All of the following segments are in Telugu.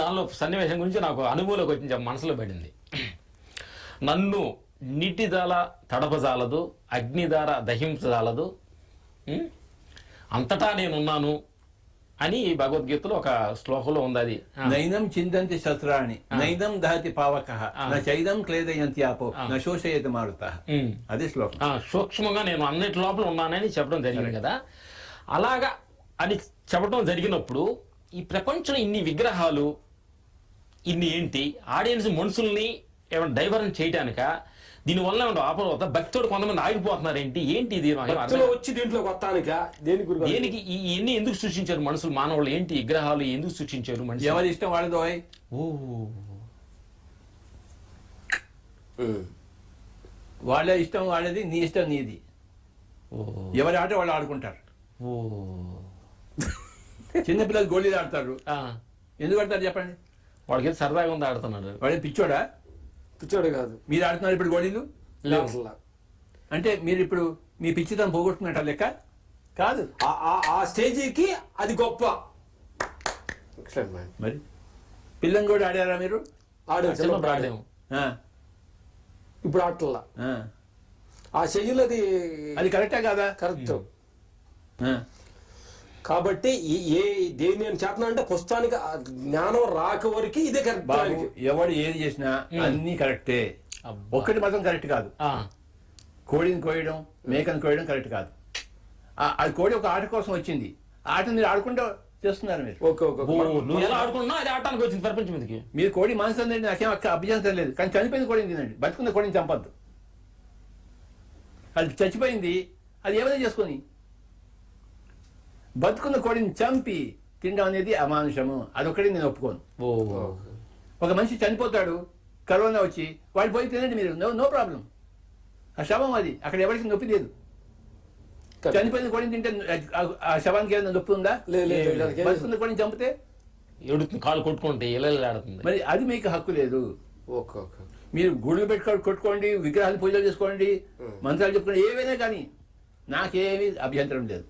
దానిలో సన్నివేశం గురించి నాకు అనుభవంలోకి వచ్చి మనసులో పడింది. నన్ను నీటిదాల తడపజాలదు అగ్నిదార దహించజాలదు? అంతటా నేనున్నాను అని భగవద్గీతలో ఒక శ్లోకంలో ఉంది అది. నైనం చిందంతి శస్త్రాణి నైనం దహతి పావక న చైదం క్లేదయంతి ఆపో న శోషయతి మారుత. అదే శ్లోకం. సూక్ష్మంగా నేను అన్నిటి లోపల ఉన్నానని చెప్పడం జరిగింది కదా. అలాగా అని చెప్పడం జరిగినప్పుడు ఈ ప్రపంచంలో ఇన్ని విగ్రహాలు ఇన్ని ఏంటి? ఆడియన్స్ మనుషుల్ని ఏమైనా డైవర్న్ చేయడానిక దీనివల్ల ఏమైనా ఆపద భక్తుడు కొంతమంది ఆగిపోతున్నారు ఏంటి ఏంటి ఇది వచ్చి దీంట్లో కొత్తానిక దేని దేనికి? ఇవన్నీ ఎందుకు సృష్టించారు మనుషులు? మానవులు ఏంటి? విగ్రహాలు ఎందుకు సృష్టించారు మనిషి ఎవరి ఇష్టం వాళ్ళదో? ఓ. వాళ్ళ ఇష్టం వాళ్ళది నీ ఇష్టం నీది. ఓ. ఎవరి ఆట వాళ్ళు ఆడుకుంటారు. ఓ. చిన్నపిల్లలు గోళీలు ఆడతారు. ఆ, ఎందుకు ఆడతారు చెప్పండి? వాళ్ళకి ఏదో సరదాగా ఉంది ఆడుతున్నారు వాడి పిచ్చోడా? పిచ్చోడు కాదు. మీరు ఆడుతున్నారు ఇప్పుడు గోళీలు లేవు. అసలు అంటే మీరు ఇప్పుడు మీ పిచ్చితనం పోగొట్టుకున్నట్ట లెక్క? కాదు. ఆ- ఆ- ఆ స్టేజీకి అది గొప్ప. మరి? పిల్లని కూడా ఆడారా మీరు? ఆడాము ఆ, ఇప్పుడు ఆటల్లా ఆ. ఆ శైలి అది అది కరెక్టా కాదా? కరెక్ట్. ఆ. కాబట్టి ఈ- ఏ దేని నేను చేతనా అంటే పుస్తకానికి ఆ జ్ఞానం రాక వరకు ఇదే కరెక్ట్ బాబు ఎవడు ఏది చేసినా అన్ని కరెక్టే. ఒక్కటి మాత్రం కరెక్ట్ కాదు. ఆ, కోడిని కోయడం మేకను కోయడం కరెక్ట్ కాదు. ఆ- అది కోడి ఒక ఆట కోసం వచ్చింది. ఆట మీరు ఆడుకుంటూ చేస్తున్నారు మీరు. ఓకే ఓకే ఓ, నువ్వు ఎలా ఆడుకున్నావు అది ఆడటానికి వచ్చింది ప్రపంచం మీదకి. మీరు కోడి మాంసం తినండి నాకేం అక్క అభ్యంతరం లేదు కానీ చనిపోయిన కోడిని తినండి. బతుకున్న కోడిని చంపద్దు. అది చచ్చిపోయింది. అది ఏమైనా చేసుకొని బతుకున్న కోడిని చంపి తినడం అనేది అమానుషము. అదొకటి నేను ఒప్పుకోను. ఒక మనిషి చనిపోతాడు కరోనా వచ్చి వాడు పోయి తినండి మీరు నో నో ప్రాబ్లం. ఆ శవం అది అక్కడ ఎవరికి నొప్పి లేదు. చనిపోయిన కోడిని తింటే ఆ- శవానికి ఏమైనా నొప్పి ఉందా. బతుకున్న కోడిని చంపితే? కాలు కొట్టుకుంటే మరి అది మీకు హక్కు లేదు. మీరు గుళ్ళు పెట్టుకో కొట్టుకోండి విగ్రహాలు పూజలు చేసుకోండి మంత్రాలు చెప్పుకోండి ఏవైనా కానీ నాకేమీ అభ్యంతరం లేదు.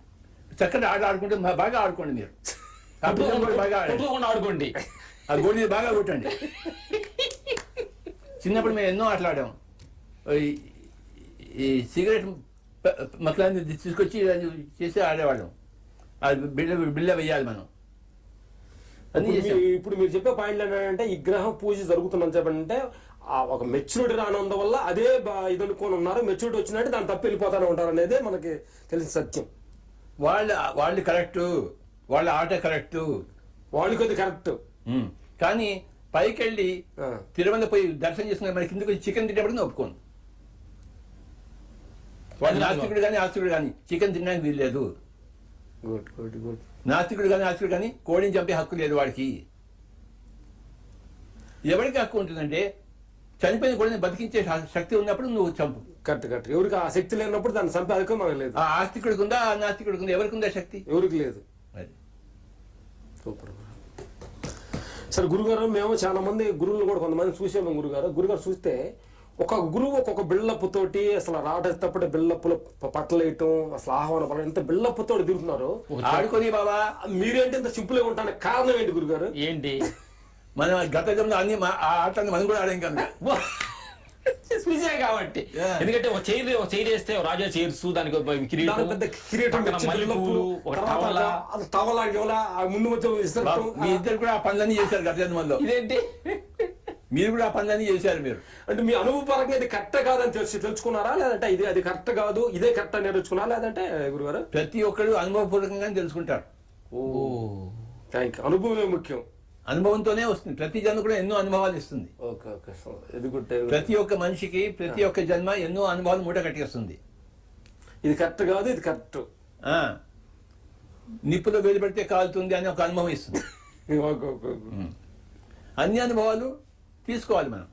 చక్కగా ఆట ఆడుకుంటే బాగా ఆడుకోండి మీరు. బాగా ఆడుకోండి. ఆ గోళీ బాగా కొట్టండి. చిన్నప్పుడు మేము ఎన్నో ఆటలాడాం ఈ- ఈ సిగరెట్ మక్కలాన్ని తీసుకొచ్చి చేసి ఆడేవాళ్ళం. అది బిళ్ళ బిళ్ళ వేయాలి మనం. ఇప్పుడు మీరు చెప్పే పాయింట్ ఏంటంటే ఈ గ్రహం పూజ జరుగుతుందని చెప్పంటే ఆ ఒక మెచ్యూరిటీ రానందు వల్ల అదే బా- ఇది అనుకొని ఉన్నారు మెచ్యూరిటీ వచ్చినట్టు దాన్ని తప్పి వెళ్ళిపోతానే ఉంటారు అనేది మనకి తెలిసిన సత్యం. వాళ్ళ వాళ్ళు కరెక్టు వాళ్ళ ఆట కరెక్టు. వాళ్ళకి అది కరెక్ట్. కానీ పైకి వెళ్ళి. తిరుమల పోయి దర్శనం చేసుకుని మరి కిందకి వచ్చి చికెన్ తినేప్పుడు ఒప్పుకోను. వాడు నాస్తికుడు కానీ ఆస్తికుడు కానీ చికెన్ తినడానికి వీల్లేదు గుడ్ గుడ్ నాస్తికుడు కానీ ఆస్తికుడు కానీ కోడిని చంపే హక్కు లేదు వాడికి. ఎవరికి హక్కు ఉంటుందంటే చనిపోయిన కోడిని బతికించే శక్తి ఉన్నప్పుడు నువ్వు చంపు. Correct correct. ఎవరికి ఆ శక్తి లేనప్పుడు దాన్ని చంపే మనకు లేదు. ఆ ఆస్తికుడికి ఉందా ఆ నాస్తికుడికి ఉందా? ఎవరికి ఉందా శక్తి? ఎవరికి లేదు. అది. సూపర్. సరే గురుగారు మేము చాలా మంది గురువులు కూడా కొంతమంది చూసాము గురుగారు. గురుగారు చూస్తే ఒక గురువు ఒక్కొక్క బిల్డప్ తోటి అసలు రాటేటప్పుడు బిల్డప్లు పట్టలు వేయటం అసలు ఆహ్వాన పడడం ఎంత బిల్డప్ తోటి తిరుగుతున్నారు. ఆడుకొని బాబా మీరేంటి ఇంత సింపుల్గా ఉంటానికి కారణం ఏంటి గురుగారు? ఏంటి? మనం గత జన్మలో అన్ని మా- ఆ ఆటలను మనం కూడా ఆడాం కనుక చూసా కాబట్టి. ఎందుకంటే ఒక చైర్ ఒక చైర్ వేస్తే రాజా చైర్స్ దానికి కిరీటం పెద్ద కిరీటం మల్లెపూలు ఒక టవలా. గివలా, ఆ ముందు వచ్చే మీ ఇద్దరు కూడా ఆ పనులన్నీ చేశారు గత ఇదేంటి? మీరు కూడా ఆ పనులన్నీ చేశారు మీరు. అంటే మీ అనుభవపరంగా ఇది కరెక్ట్ కాదని తెలిసి తెలుసుకున్నారా? లేదంటే ఇది అది కరెక్ట్ కాదు ఇదే కరెక్ట్ అని నేర్చుకున్నారా లేదంటే గురుగారు? ప్రతి ఒక్కరు అనుభవపూర్వకంగా తెలుసుకుంటారు. ఓ థ్యాంక్ యూ అనుభవమే ముఖ్యం. అనుభవంతోనే వస్తుంది. ప్రతి జన్మ కూడా ఎన్నో అనుభవాలు ఇస్తుంది. ప్రతి ఒక్క మనిషికి ప్రతి ఒక్క జన్మ ఎన్నో అనుభవాలు మూట కట్టేస్తుంది ఇది కరెక్ట్ కాదు ఇది కరెక్ట్. నిప్పులో వేలు పెడితే కాలుతుంది అని ఒక అనుభవం ఇస్తుంది. అన్ని అనుభవాలు తీసుకోవాలి మనం.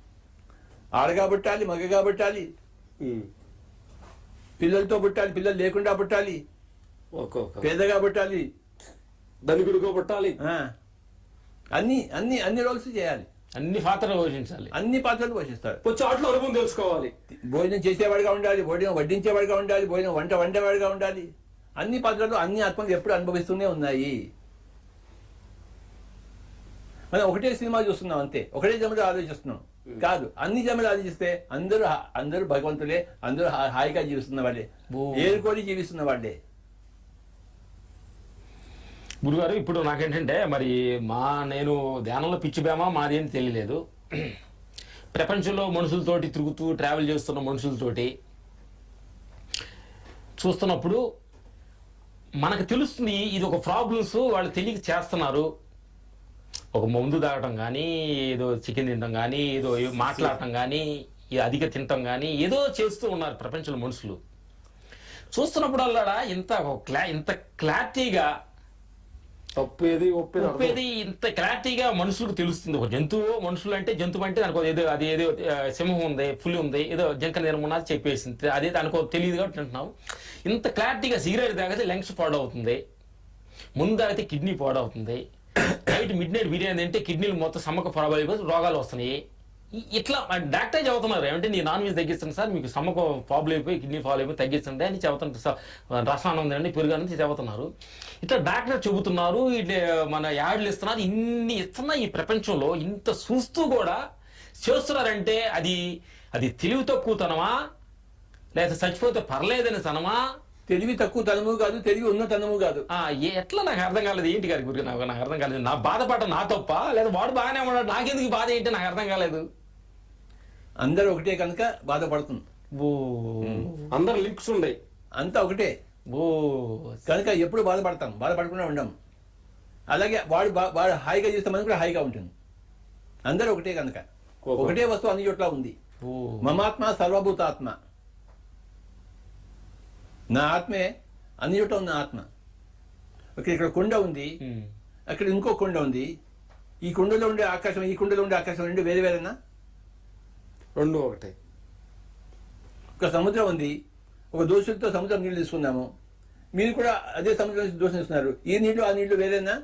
ఆడగా పుట్టాలి మగగా పుట్టాలి. పిల్లలతో పుట్టాలి పిల్లలు లేకుండా పుట్టాలి పేదగా పుట్టాలి ధనికుడిగా పుట్టాలి. అన్ని అన్ని అన్ని రోల్స్ చేయాలి. అన్ని పాత్రలు పోషించాలి. అన్ని పాత్రలు వచ్చి ఆటలో అనుభవం తెలుసుకోవాలి. భోజనం చేసేవాడిగా ఉండాలి భోజనం వడ్డించేవాడిగా ఉండాలి భోజనం వంట వండేవాడిగా ఉండాలి. అన్ని పాత్రలు అన్ని ఆత్మలు ఎప్పుడు అనుభవిస్తూనే ఉన్నాయి. మనం ఒకటే సినిమా చూస్తున్నాం అంతే. ఒకటే జమలో ఆలోచిస్తున్నాం. కాదు అన్ని జమలు ఆలోచిస్తే అందరూ అందరూ భగవంతులే అందరూ హాయిగా జీవిస్తున్న వాళ్ళే. ఏరుకోని జీవిస్తున్న వాళ్ళే. గురుగారు ఇప్పుడు నాకేంటంటే మరి మా నేను ధ్యానంలో పిచ్చి బేమా మాది అని తెలియలేదు. ప్రపంచంలో మనుషులతోటి తిరుగుతూ ట్రావెల్ చేస్తున్న మనుషులతోటి చూస్తున్నప్పుడు మనకు తెలుస్తుంది ఇది ఒక ప్రాబ్లమ్స్ వాళ్ళు తెలియక చేస్తున్నారు. ఒక మందు తాగటం కానీ ఏదో చికెన్ తినడం కానీ ఏదో మాట్లాడటం కానీ అధిక తినటం కానీ ఏదో చేస్తూ ఉన్నారు ప్రపంచంలో మనుషులు. చూస్తున్నప్పుడల్లా ఇంత ఒక క్లా ఇంత క్లారిటీగా తప్పేది ఏది ఒప్పేది ఇంత క్లారిటీగా మనుషులకు తెలుస్తుంది. ఒక జంతువు మనుషులు అంటే జంతువు అంటే దానికి ఏదో అది ఏదో సింహం ఉంది పులి ఉంది ఏదో జంక నిర్మూలన చెప్పేసింది. అదే దానికి తెలియదు కాబట్టి అంటున్నాం ఇంత క్లారిటీగా సిగరెట్ తాగితే లంగ్స్ పాడవుతుంది. ముందు తాగితే కిడ్నీ పాడవుతుంది. నైట్ మిడ్ నైట్ బిర్యానీ అంటే కిడ్నీలు మొత్తం సమ్మక ప్రాబ్లం రోగాలు వస్తున్నాయి. ఇట్లా డాక్టర్ చెబుతున్నారు ఏమంటే నీ నాన్ వెజ్ తగ్గిస్తుంది సార్ మీకు సమ్మక ప్రాబ్లం అయిపోయి కిడ్నీ ఫాల్ అయిపోయి తగ్గిస్తుంది అని చెబుతుంటారు సార్. రసాయనం ఉందండి పెరుగు చెబుతున్నారు. ఇట్లా డాక్టర్ చెబుతున్నారు ఇట్లా మన యాడ్లు ఇస్తున్నారు ఇన్ని ఇస్తున్నా ఈ ప్రపంచంలో ఇంత చూస్తూ కూడా చేస్తున్నారంటే అది అది తెలివి తక్కువతనమా లేదా చచ్చిపోతే పర్లేదని తనమా? తెలివి తక్కువ తనము కాదు తెలివి ఉన్న తనము కాదు. ఎట్లా నాకు అర్థం కాలేదు ఏంటి గారి గురించి నాకు నాకు అర్థం కాలేదు. నా బాధపడ్డ నా తప్ప లేదా వాడు బాగానే ఉన్నాడు నాకెందుకు బాధ ఏంటి నాకు అర్థం కాలేదు. అందరూ ఒకటే కనుక బాధపడుతుంది. ఓ అందరు లింక్స్ ఉన్నాయి అంతా ఒకటే. ఓ కనుక ఎప్పుడు బాధపడతాం బాధపడకుండా ఉండం. అలాగే వాడు బా- వాడు హాయిగా చేస్తే మనం కూడా హాయిగా ఉంటుంది. అందరూ ఒకటే కనుక. ఒకటే వస్తువు అన్ని చోట్ల ఉంది. ఓ మమాత్మ సర్వభూతాత్మ. నా ఆత్మే అన్ని చోట్ల ఉన్న ఆత్మ. ఇక్కడ ఇక్కడ కొండ ఉంది. అక్కడ ఇంకో కొండ ఉంది. ఈ కొండలో ఉండే ఆకాశం ఈ కొండలో ఉండే ఆకాశం రెండు వేరే వేరేనా? రెండు ఒకటే. ఒక సముద్రం ఉంది. ఒక దోషులతో సముద్రం నీళ్ళు తీసుకున్నాము మీరు కూడా అదే సముద్రం దోషం ఇస్తున్నారు ఈ నీళ్ళు ఆ నీళ్ళు వేరేనా?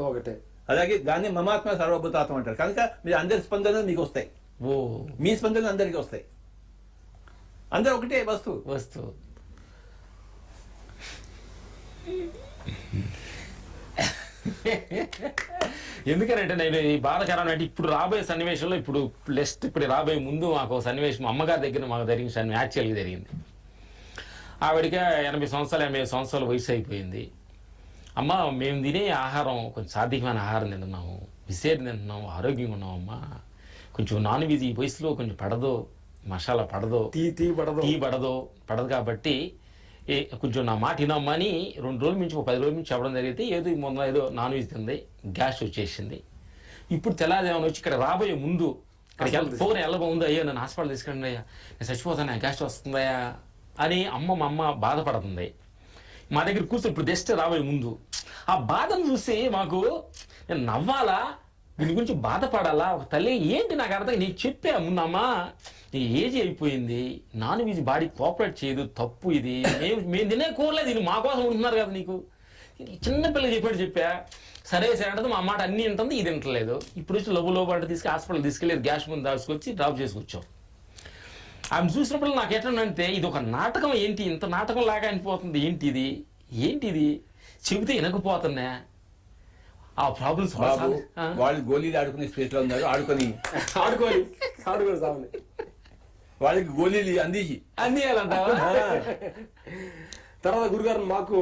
ఒకటే. అలాగే దాన్ని మమాత్మ సర్వభూతాత్మ అంటారు. కనుక మీరు అందరి స్పందనలు మీకు వస్తాయి. ఓ. మీ స్పందనలు అందరికీ వస్తాయి. అందరూ ఒకటే వస్తువు. వస్తు ఎందుకనంటే నేను ఈ బాధకరమైన అంటే ఇప్పుడు రాబోయే సన్నివేశంలో ఇప్పుడు నెక్స్ట్ ఇప్పుడు రాబోయే ముందు మాకు సన్నివేశం అమ్మగారి దగ్గర మాకు జరిగిన సన్నివేశం యాక్చువల్గా జరిగింది. ఆవిడకి ఎనభై సంవత్సరాలు ఎనభై సంవత్సరాల వయసు అయిపోయింది. అమ్మ మేము తినే ఆహారం కొంచెం సాధ్యమైన ఆహారం తింటున్నాము. విసేరి తింటున్నాము ఆరోగ్యంగా ఉన్నాం అమ్మ. కొంచెం నాన్ వెజ్ ఈ వయసులో కొంచెం పడదు మసాలా పడదు. తీ తీ పడదు. టీ పడదు పడదు కాబట్టి ఏ కొంచెం నా మాట వినమ్మా అని రెండు రోజుల నుంచి ఒక పది రోజుల నుంచి చెప్పడం జరిగితే ఏదో మొన్న ఏదో నాన్ వెజ్ తింది గ్యాస్ వచ్చేసింది. ఇప్పుడు తెల్లాదేమని వచ్చి ఇక్కడ రాబోయే ముందు ఇక్కడికి ఫోన్ ముందు అయ్యో నన్ను హాస్పిటల్ తీసుకెళ్ళండి అయ్యా. నేను చచ్చిపోతాను గ్యాస్ వస్తుందయ్యా అని అమ్మ మా అమ్మ బాధపడుతుంది. మా దగ్గర కూర్చొని ఇప్పుడు జస్ట్ రాబోయే ముందు. ఆ బాధను చూసి మాకు నేను నవ్వాలా? దీని గురించి బాధపడాలా? ఒక తల్లి ఏంటి నాకు అర్థం నీకు చెప్పా ముందమ్మా నీ ఏజ్ అయిపోయింది నాన్ వెజ్ బాడీ కోఆపరేట్ చేయదు తప్పు ఇది. మేము మేము తినే కూరలేదు ఇది మా కోసం ఉంటున్నారు కదా నీకు. ఇది చిన్న పిల్ల చెప్పాడు చెప్పా సరే సరే అంటే మా మాట అన్ని ఉంటుంది ఇది వింటలేదు. ఇప్పుడు వచ్చి లోపు లోపు అంటే తీసుకు హాస్పిటల్ తీసుకెళ్ళి గ్యాస్ ముందు దాచుకొచ్చి డ్రాప్ చేసుకొచ్చాం. ఆమె చూసినప్పుడు నాకు ఎట్లంటే ఇది ఒక నాటకం ఏంటి? ఇంత నాటకం లాగా అనిపోతుంది. ఏంటి ఇది? ఏంటి ఇది? చెబితే వినకపోతున్నా. ఆ ప్రాబ్లమ్స్ వాళ్ళు గోళీలు ఆడుకునే స్పేస్లో ఉన్నారు ఆడుకొని. ఆడుకోని ఆడుకోని వాళ్ళకి గోళీలు అందించి. అన్ని వేయాలంటావా? తర్వాత గురుగారు మాకు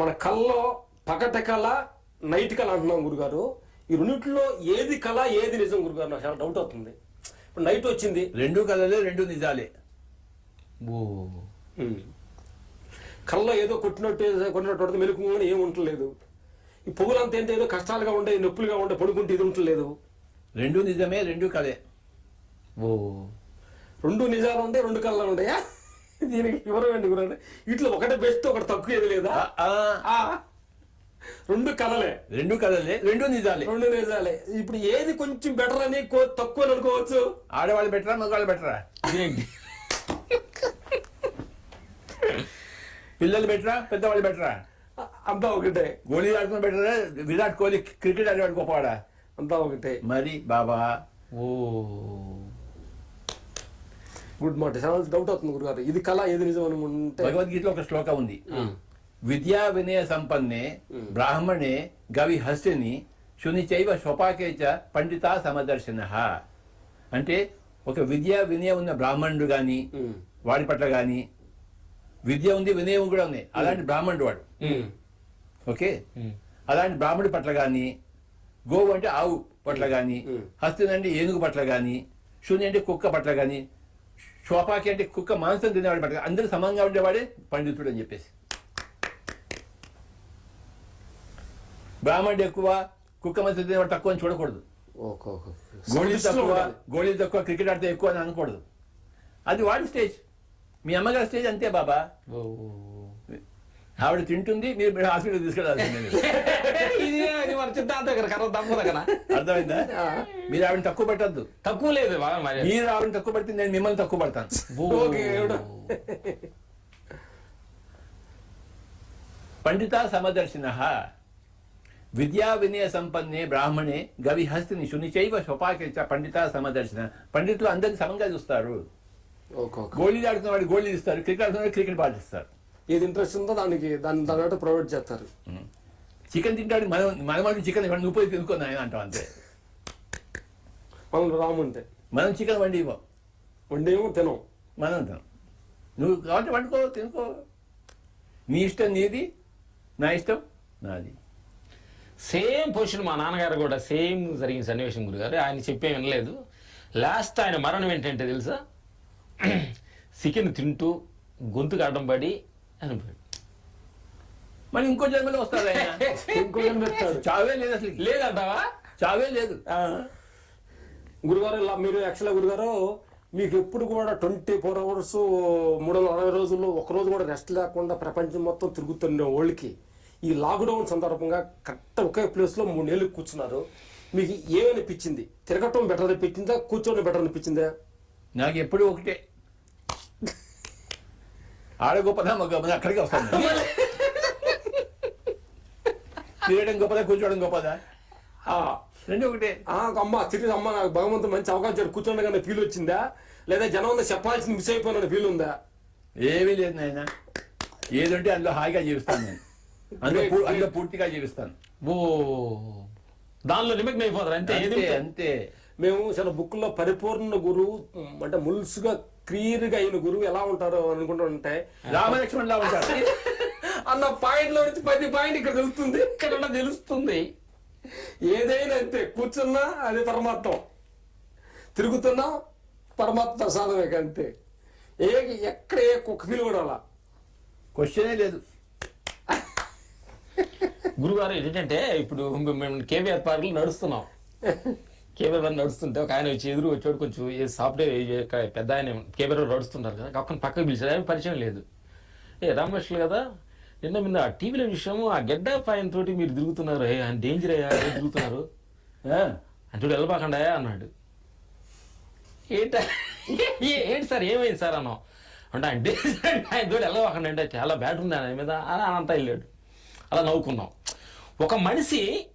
మన కళ్ళలో పగట కళ నైట్ కళ అంటున్నాం గురుగారు. ఈ రెండిట్లో ఏది కళ ఏది నిజం గురుగారు? నాకు చాలా డౌట్ అవుతుంది. ఇప్పుడు నైట్ వచ్చింది. రెండు కళలే రెండు నిజాలే. ఓ. కళ్ళలో ఏదో కొట్టినట్టు కొట్టినట్టు మెలుకు ఏం ఉండలేదు ఈ పొగులంతా ఏంటో? ఏదో కష్టాలుగా ఉండే నొప్పులుగా ఉండే పడుకుంటే ఇది ఉండలేదు రెండు నిజమే రెండు కళే. ఓ. రెండు నిజాలు ఉంటాయి రెండు కళ్ళలు ఉంటాయా దీనికి వివరం గురుగారు? వీటిలో ఒకటే బెస్ట్ ఒకటి తక్కువ ఏది లేదా? ఆ, ఆ, ఆ, రెండు కళలే. రెండు కళలే రెండు నిజాలే. రెండు నిజాలే. ఇప్పుడు ఏది కొంచెం బెటర్ అని తక్కువ అని అనుకోవచ్చు? ఆడవాళ్ళు బెటరా మగవాళ్ళు బెటరా పిల్లలు బెటరా పెద్దవాళ్ళు బెటరా అంతా ఒకటే. గోళీ ఆడుకుని బెటరా విరాట్ కోహ్లీ క్రికెట్ ఆడేవాడు గొప్పవాడా? అంతా ఒకటే. మరి బాబా. ఓ. గుడ్ మాట. చాలా డౌట్ అవుతుంది గురుగారు. ఇది కళ ఏది నిజం అని ఉంటే భగవద్గీతలో ఒక శ్లోకం ఉంది. విద్యా వినయ సంపన్నే బ్రాహ్మణే గవి హస్తిని శుని చైవ స్వపాకేచ పండిత సమదర్శన. అంటే ఒక విద్య వినయం ఉన్న బ్రాహ్మణుడు కానీ. వాడి పట్ల కానీ విద్య ఉంది వినయం కూడా ఉంది. అలాంటి బ్రాహ్మణుడు వాడు. ఓకే. అలాంటి బ్రాహ్మణుడి పట్ల కానీ గోవు అంటే ఆవు పట్ల కానీ మ్. హస్తిని అంటే ఏనుగు పట్ల కానీ శూన్య అంటే కుక్క పట్ల కానీ శోపాకి అంటే కుక్క మాంసం తినేవాడి పట్ల అందరూ సమంగా ఉండేవాడే పండితుడు అని చెప్పేసి. బ్రాహ్మణుడు ఎక్కువ కుక్క మాంసం తినేవాడు తక్కువ అని చూడకూడదు. ఓకే ఓకే గోళీ దృష్టిలో తక్కువ. గోళీ తక్కువ క్రికెట్ ఆడితే ఎక్కువ అని అనకూడదు. అది వాడి స్టేజ్. మీ అమ్మగారి స్టేజ్ అంతే బాబా. ఆవిడ తింటుంది మీరు హాస్పిటల్ తీసుకెళ్ళాల్సిందే మీరు. ఇది ఇది మన సిద్ధాంతం దగ్గర కర్ర తప్పదు కదా. అర్థమైందా? మీరు ఆవిడని తక్కువ పెట్టద్దు. తక్కువ లేదు మరి ఆవిడని తక్కువ పెడితే నేను మిమ్మల్ని తక్కువ పడతాను. పండిత సమదర్శిన విద్యా వినయ సంపన్నే బ్రాహ్మణే గవి హస్తిని శునిచైవ స్వపాకేచ పండిత సమదర్శన. పండితులు అందరిని సమంగా చూస్తారు. Okay okay. గోళీ ఆడుతున్న వాడు గోళీ ఇస్తారు క్రికెట్ ఆడుతున్న వాడు క్రికెట్ పాటిస్తారు ఏది ఇంట్రెస్ట్ ఉందో దానికి దాని దాని ప్రొవైడ్ చేస్తారు. చికెన్ తింటాడు మనం మన వాళ్ళు చికెన్ ఇవ్వండి నువ్వు పోయి తినుకో నాయన అంటాం అంతే. మనం రాముంటే మనం చికెన్ వండి ఇవ్వం. వండేమో తినం. మనం తినం. నువ్వు కాబట్టి వండుకో తినుకో. నీ ఇష్టం నీది నా ఇష్టం నాది. సేమ్ పొజిషన్ మా నాన్నగారు కూడా సేమ్ జరిగిన సన్నివేశం గురుగారు. ఆయన చెప్పే వినలేదు. లాస్ట్ ఆయన మరణం ఏంటంటే తెలుసా? చికెన్ తింటూ గొంతుకు అడ్డం పడి మరి ఇంకో జన్మలో వస్తారు ఆయన ఇంకో పెడతాడు చావే లేదు అసలు లేదంటావా చావే లేదు గురుగారు ఇలా మీరు యాక్చువల్గా గురుగారు మీకు ఎప్పుడు కూడా ట్వంటీ ఫోర్ అవర్స్ మూడు వందల అరవై రోజులు ఒక రోజు కూడా రెస్ట్ లేకుండా ప్రపంచం మొత్తం తిరుగుతున్న వాళ్ళకి ఈ లాక్డౌన్ సందర్భంగా కరెక్ట్ ఒకే ప్లేస్లో మూడు నెలలు కూర్చున్నారు. మీకు ఏమనిపించింది? తిరగటం బెటర్ అనిపించిందా కూర్చోవడం బెటర్ అనిపించిందా నాకు ఎప్పుడు ఒకటే. ఆడ గొప్పదా గొప్పదా అక్కడికి వస్తాను. తిరగడం గొప్పదా కూర్చోవడం గొప్పదా? ఆ, రెండు ఒకటే. ఆ, అమ్మ తిరిగి అమ్మ నాకు భగవంతుడు మంచి అవకాశం కూర్చోండి ఫీల్ వచ్చిందా? లేదా జనం అంతా చెప్పాల్సింది మిస్ అయిపోయిన ఫీల్ ఉందా? ఏమీ లేదు నాయన. ఏదంటే అందులో హాయిగా జీవిస్తాను నేను. అందులో అందులో పూర్తిగా జీవిస్తాను. ఓ దానిలో నిమగ్నం అయిపోతారు? అంతే అంతే. మేము చాలా బుక్లో పరిపూర్ణ గురువు అంటే ముల్సుగా క్లియర్గా అయిన గురువు ఎలా ఉంటారో అనుకుంటుంటే రామలక్ష్మణ్ లా ఉంటాడు. అన్న పాయింట్లో నుంచి ప్రతి పాయింట్ ఇక్కడ తెలుస్తుంది. ఇక్కడ ఉన్న తెలుస్తుంది. ఏదైనా అంతే కూర్చున్నా అది పరమాత్మ. తిరుగుతున్నా పరమాత్మ ప్రసాదమే అంతే. ఏ ఎక్కడ ఏ కుక్క ఫీల్ కూడా అలా. క్వశ్చనే లేదు. గురుగారు ఏంటంటే ఇప్పుడు మేము కేవీఆర్ పార్క్ నడుస్తున్నాం. కేవీఆర్ పార్క్ నడుస్తుంటే ఒక ఆయన వచ్చి ఎదురు వచ్చాడు కొంచెం ఏ సాఫ్ట్వేర్ పెద్ద ఆయన కేవీఆర్ నడుస్తుంటారు కదా అక్కడ పక్కకు పిలిచాడు. ఆయన పరిచయం లేదు. ఏ రామకృష్ణులు కదా నిన్న మీద ఆ టీవీలో విషయం ఆ గెడ్డ పైన తోటి మీరు తిరుగుతున్నారు. ఏ ఆయన డేంజర్ అయ్యా తిరుగుతున్నారు. ఆ, అంటే వెళ్ళబాకండా అన్నాడు. ఏంట ఏ- ఏంటి సార్ ఏమైంది సార్ అన్నాం అంటే అంటే ఆయన తోటి వెళ్ళబాకండి అంటే చాలా బ్యాడ్ ఉంది ఆయన మీద. అని అంతా వెళ్ళాడు. అలా నవ్వుకున్నాం. ఒక మనిషి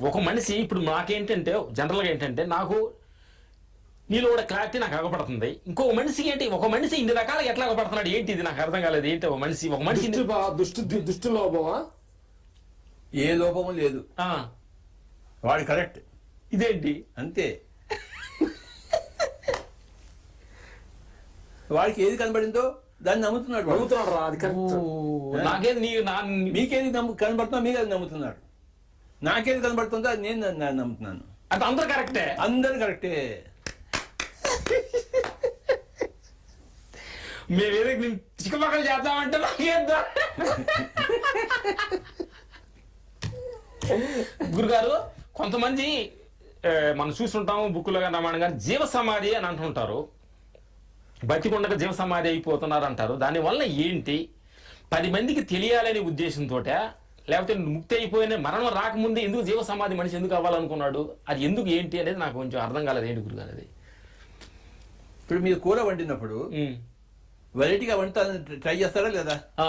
ఒక మనిషి ఇప్పుడు నాకేంటంటే జనరల్గా ఏంటంటే నాకు నీలో కూడా క్లారిటీ నాకు అగపడుతుంది ఇంకో మనిషికి ఏంటి? ఒక మనిషి ఇన్ని రకాలుగా ఎట్లా అగపడుతున్నాడు ఏంటి ఇది? నాకు అర్థం కాలేదు. ఏంటి ఒక మనిషి? ఒక మనిషి దుష్టి దుష్టి దుష్టి లోపమా? ఏ లోపము లేదు. ఆ, వాడు కరెక్ట్. ఇదేంటి? అంతే. వాడికి ఏది కనబడిందో దాన్ని నమ్ముతున్నాడు. నమ్ముతున్నాడు రా అది కరెక్ట్. నాకేది నీ నా మీకేది నమ్ము కనబడుతుందో మీకు అది నమ్ముతున్నాడు. నాకేది కనబడుతుందో అది నేను నన్ను- నన్ను నమ్ముతున్నాను. అంటే అందరూ కరెక్టే. అందరు కరెక్టే. మేము ఏదో చిక్కపక్కలు చేద్దామంటే నాకేద్దా గురుగారు కొంతమంది మనం చూస్తుంటాము బుక్కులో కానీ రామాయణం కానీ జీవ సమాధి అని అంటుంటారు. బతికుండగా జీవ సమాధి అయిపోతున్నారు అంటారు. దానివల్ల ఏంటి? పది మందికి తెలియాలనే ఉద్దేశంతో లేకపోతే ముక్తి అయిపోయిన మరణం రాకముందే ఎందుకు జీవ సమాధి మనిషి ఎందుకు అవ్వాలనుకున్నాడు? అది ఎందుకు ఏంటి అనేది నాకు కొంచెం అర్థం కాలేదు. ఏంటి గురుగారు అది? ఇప్పుడు మీరు కూర వండినప్పుడు. వెరైటీగా వండుతానని ట్రై చేస్తారా లేదా? ఆ.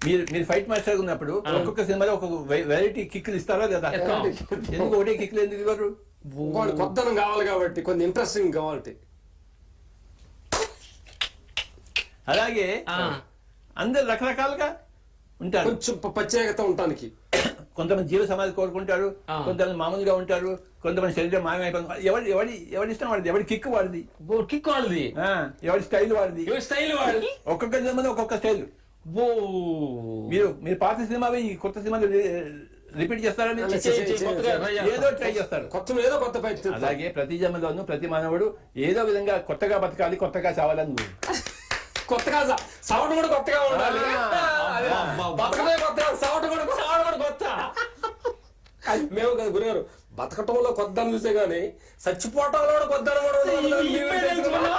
మీరు మీరు ఫైట్ మాస్టర్ ఉన్నప్పుడు ఒక్కొక్క సినిమాలో ఒక్కొక్క వెరైటీ కిక్లు ఇస్తారా లేదా. ఎందుకు ఒకటే కిక్లు ఎందుకు ఇవ్వరు? కొత్తనం కావాలి కాబట్టి కొంచెం ఇంట్రెస్టింగ్ కావాలి అలాగే ఆ. అందరు రకరకాలుగా ఉంటారు. కొంచెం ప్రత్యేకత ఉండటానికి. కొంతమంది జీవ సమాధి కోరుకుంటారు. కొంతమంది మామూలుగా ఉంటారు కొంతమంది శరీరం మాయమైపోతుంది. ఎవరి ఎవరి ఎవరి ఇష్టం వాడిది? ఎవరి కిక్ వాడిది? కిక్ ఆ, ఎవరి స్టైల్ వాడిది? ఏ స్టైల్ వాడి? ఒక్కొక్క సినిమాలో ఒక్కొక్క స్టైల్. ఓ. మీరు మీరు పాత సినిమా ఈ కొత్త సినిమాలు రిపీట్ చేస్తారని. ఏదో ట్రై చేస్తారు. కొత్త ఏదో కొత్త పైకి అలాగే ప్రతి జన్మలోనూ ప్రతి మానవుడు ఏదో విధంగా కొత్తగా బతకాలి కొత్తగా చావాలని. కొత్తగా సౌండ్ కూడా కొత్తగా ఉండాలి. బతకమే కొత్తగా సౌండ్ కూడా కొత్త. చావడం కూడా కొత్త. మేము కదా గురుగారు బతకటంలో కొత్త చూసే గానీ చచ్చిపోవటంలో కూడా కొత్త అని కూడా?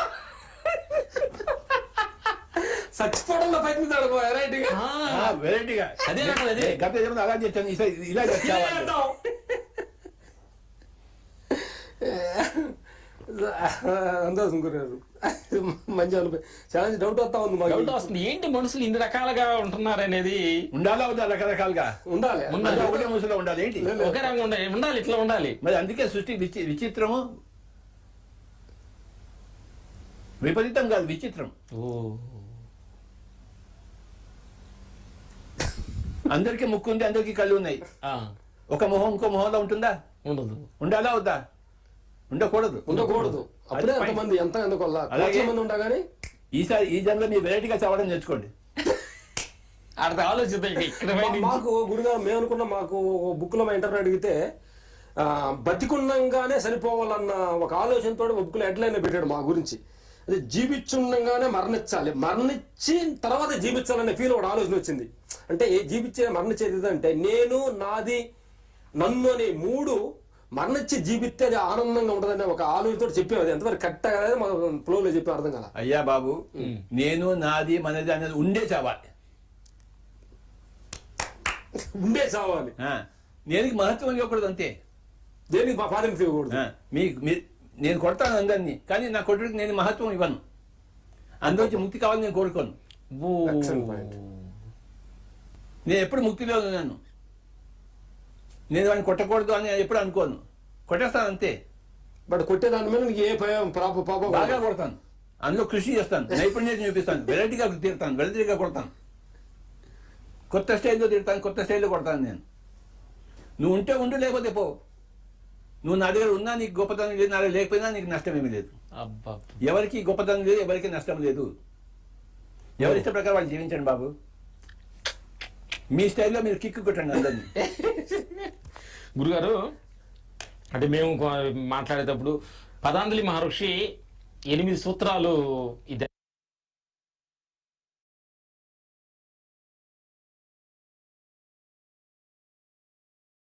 చచ్చిపోవడంలో ప్రయత్నిస్తాడు వెరైటీగా వెరైటీగా అదే గత అలా ఇలా అందాజు గురుగారు మంచి అనుభవం చాలా డౌట్ వస్తా ఉంది డౌట్ వస్తుంది. ఏంటి మనుషులు ఇన్ని రకాలుగా ఉంటున్నారు అనేది ఉండాలా వద్దా రకరకాలుగా? ఉండాలి. ఉండాలి. ఒకటే ముసులో ఉండాలి. ఏంటి? ఒకే రంగు ఉండాలి. ఉండాలి ఇట్లా ఉండాలి. మరి అందుకే సృష్టి విచి విచిత్రము విపరీతం కాదు విచిత్రం. ఓ. అందరికీ ముక్కు ఉంది అందరికీ కళ్ళు ఉన్నాయి. ఆ, ఒక మొహం ఇంకో మొహంలో ఉంటుందా? ఉండదు. ఉండాలా వద్దా? ఉండకూడదు. ఉండకూడదు. అప్పుడే అది అంతమంది ఎంత ఎందుకు అలాగే. మంది ఉండగానే ఈసారి ఈ జన్మలో మీరు వెరైటీగా చావడం నేర్చుకోండి. అర్థం ఆలోచిద్దాం. మాకు గురుగారు మేము అనుకున్న మాకు బుక్లో మా ఇంటర్వ్యూ అడిగితే ఆ, బతికున్నంగానే చనిపోవాలన్న ఒక ఆలోచనతో బుక్లో హెడ్లైన్ పెట్టాడు మా గురించి. అదే జీవించుండగానే మరణించాలి. మరణించిన తర్వాత జీవించాలనే ఫీల్ ఒక ఆలోచన వచ్చింది. అంటే ఏ జీవించే మరణించేది అంటే నేను నాది నన్ను అనే మూడు మరణించి జీవిస్తే అది ఆనందంగా ఉంటదనే ఒక ఆలోచనతో చెప్పాము అది ఎంతవరకు కరెక్ట్ అనేది మా ఫ్లోలో చెప్పి అర్థం కదా అయ్యా బాబు నేను నాది మనది అనేది ఉండే చావాలి. ఉండే చావాలి. ఆ, దేనికి మహత్వం ఇవ్వకూడదు అంతే? దేనికి మా ఫాదర్ ఇవ్వకూడదు? ఆ, మీ నేను కొడతాను అందరినీ కానీ నా కొట్టుడికి నేను మహత్వం ఇవ్వను. అందులోంచి ముక్తి కావాలని నేను కోరుకోను. నేను ఎప్పుడు ముక్తిలో ఉన్నాను నేను వాడిని కొట్టకూడదు అని ఎప్పుడు అనుకోను. కొట్టేస్తాను అంతే బట్ కొట్టేదాని మీద నీకు ఏ భయం పాప పాప బాగా కొడతాను. అందులో కృషి చేస్తాను. నైపుణ్యత చూపిస్తాను. వెరైటీగా తీరుతాను. వెరైటీగా కొడతాను. కొత్త స్టైల్లో తిడతాను కొత్త స్టైల్లో కొడతాను నేను. నువ్వు ఉంటే ఉండు లేకపోతే పో. నువ్వు నా దగ్గర ఉన్నా నీకు గొప్పతనం లేదు నా దగ్గర లేకపోయినా నీకు నష్టం ఏమీ లేదు. అబ్బా. ఎవరికి గొప్పతనం లేదు ఎవరికి నష్టం లేదు. ఎవరి ఇష్ట ప్రకారం వాళ్ళు జీవించండి బాబు. మీ స్టైల్లో మీరు కిక్ కొట్టండి అందరినీ. గురుగారు అంటే మేము మాట్లాడేటప్పుడు పతాంజలి మహర్షి ఎనిమిది సూత్రాలు ఇది